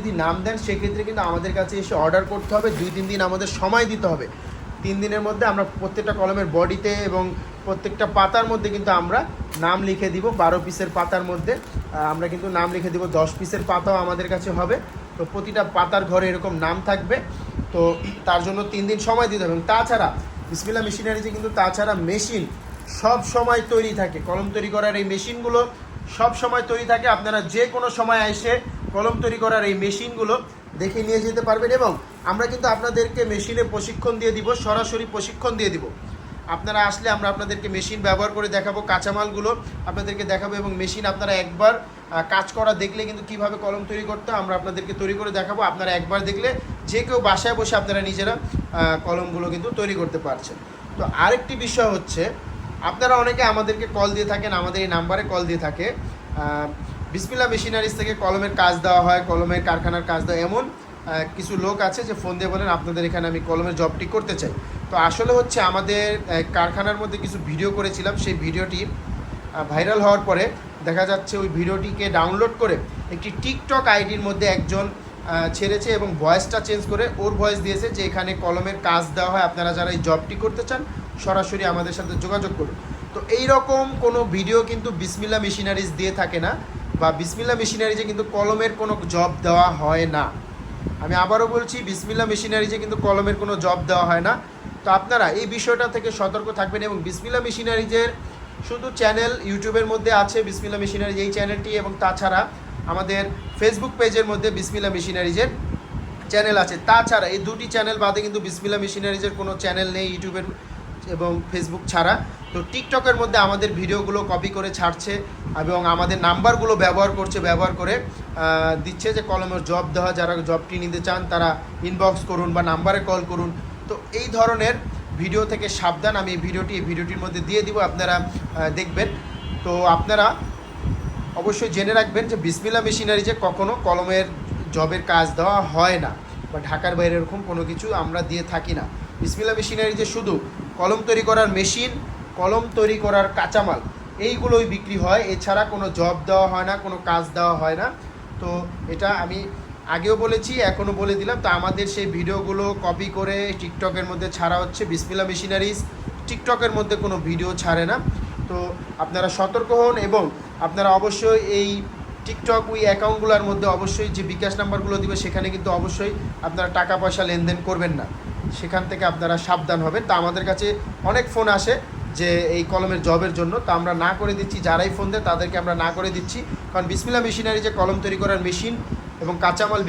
যদি নাম দেন, সেক্ষেত্রে কিন্তু আমাদের কাছে এসে অর্ডার করতে হবে। দুই, তিন দিন আমাদের সময় দিতে হবে। তিন দিনের মধ্যে আমরা প্রত্যেকটা কলমের বডিতে এবং প্রত্যেকটা পাতার মধ্যে কিন্তু আমরা নাম লিখে দিব। বারো পিসের পাতার মধ্যে আমরা কিন্তু নাম লিখে দিব। দশ পিসের পাতাও আমাদের কাছে হবে। তো প্রতিটা পাতার ঘরে এরকম নাম থাকবে। তো তার জন্য তিন দিন সময় দিতে হবে। এবং তাছাড়া বিসমিল্লা মেশিনারিতে কিন্তু তাছাড়া মেশিন সব সময় তৈরি থাকে। কলম তৈরি করার এই মেশিনগুলো সব সময় তৈরি থাকে। আপনারা যে কোনো সময় এসে কলম তৈরি করার এই মেশিনগুলো দেখে নিয়ে যেতে পারবেন এবং আমরা কিন্তু আপনাদেরকে মেশিনে প্রশিক্ষণ দিয়ে দিব, সরাসরি প্রশিক্ষণ দিয়ে দিব। আপনারা আসলে আমরা আপনাদেরকে মেশিন ব্যবহার করে দেখাবো, কাঁচামালগুলো আপনাদেরকে দেখাবো এবং মেশিন আপনারা একবার কাজ করা দেখলে কিন্তু কীভাবে কলম তৈরি করতে আমরা আপনাদেরকে তৈরি করে দেখাবো। আপনারা একবার দেখলে যে কেউ বাসায় বসে আপনারা নিজেরা কলমগুলো কিন্তু তৈরি করতে পারছেন। তো আরেকটি বিষয় হচ্ছে, আপনারা অনেকে আমাদেরকে কল দিয়ে থাকেন, আমাদের এই নাম্বারে কল দিয়ে থাকে। বিসমিল্লা মেশিনারিজ থেকে কলমের কাজ দেওয়া হয়, কলমের কারখানার কাজ দেওয়া এমন কিছু লোক আছে যে ফোন দিয়ে বলেন, আপনাদের এখানে আমি কলমের জবটি করতে চাই। তো আসলে হচ্ছে আমাদের কারখানার মধ্যে কিছু ভিডিও করেছিলাম। সেই ভিডিওটি ভাইরাল হওয়ার পরে দেখা যাচ্ছে ওই ভিডিওটিকে ডাউনলোড করে একটি টিকটক আইডির মধ্যে একজন ছেড়েছে এবং ভয়েসটা চেঞ্জ করে ওর ভয়েস দিয়েছে যে এখানে কলমের কাজ দেওয়া হয়। আপনারা যারা এই জবটি করতে চান, সরাসরি আমাদের সাথে যোগাযোগ করুন। তো এই রকম কোনো ভিডিও কিন্তু বিসমিল্লা মেশিনারিজ দিয়ে থাকে না। বা বিসমিল্লা মেশিনারিজে কিন্তু কলমের কোনো জব দেওয়া হয় না। আমি আবারও বলছি বিসমিল্লা মেশিনারিজে কিন্তু কলমের কোনো জব দেওয়া হয় না। তো আপনারা এই বিষয়টা থেকে সতর্ক থাকবেন এবং বিসমিল্লা মেশিনারিজের শুধু চ্যানেল ইউটিউবের মধ্যে আছে বিসমিল্লা মেশিনারিজ এই চ্যানেলটি এবং তাছাড়া আমাদের ফেসবুক পেজের মধ্যে বিসমিল্লা মেশিনারিজের চ্যানেল আছে। তাছাড়া এই দুটি চ্যানেল বাদে কিন্তু বিসমিল্লা মেশিনারিজের কোনো চ্যানেল নেই, ইউটিউবের এবং ফেসবুক ছাড়া। তো টিকটকের মধ্যে আমাদের ভিডিওগুলো কপি করে ছাড়ছে এবং আমাদের নাম্বারগুলো ব্যবহার করছে, ব্যবহার করে দিচ্ছে যে কলমের জব দেওয়া, যারা জবটি নিতে চান তারা ইনবক্স করুন বা নাম্বারে কল করুন। তো এই ধরনের ভিডিও থেকে সাবধান আমি ভিডিওটি এই ভিডিওটির মধ্যে দিয়ে দিব, আপনারা দেখবেন। তো আপনারা অবশ্যই জেনে রাখবেন যে বিসমিল্লা মেশিনারিজে কখনো কলমের জবের কাজ দেওয়া হয় না বা ঢাকার বাইরে এরকম কোনো কিছু আমরা দিয়ে থাকি না। বিসমিল্লা মেশিনারিজে শুধু কলম তৈরি করার মেশিন, কলম তৈরি করার কাঁচামাল, এইগুলোই বিক্রি হয়। এছাড়া কোনো জব দেওয়া হয় না, কোনো কাজ দেওয়া হয় না। তো এটা আমি আগেও বলেছি, এখনও বলে দিলাম। তো আমাদের সেই ভিডিওগুলো কপি করে টিকটকের মধ্যে ছাড়া হচ্ছে বিসমিল্লা মেশিনারিজ। টিকটকের মধ্যে কোনো ভিডিও ছাড়ে না। তো আপনারা সতর্ক হন এবং আপনারা অবশ্যই এই টিকটক ওই অ্যাকাউন্টগুলোর মধ্যে অবশ্যই যে বিকাশ নাম্বারগুলো দিবে, সেখানে কিন্তু অবশ্যই আপনারা টাকা পয়সা লেনদেন করবেন না। সেখান থেকে আপনারা সাবধান হবেন। তা আমাদের কাছে অনেক ফোন আসে যে এই কলমের জবের জন্য। তা আমরা না করে দিচ্ছি, যারাই ফোন দেয় তাদেরকে আমরা না করে দিচ্ছি। কারণ বিসমিল্লা মেশিনারি যে কলম তৈরি করার মেশিন এবং কাঁচামাল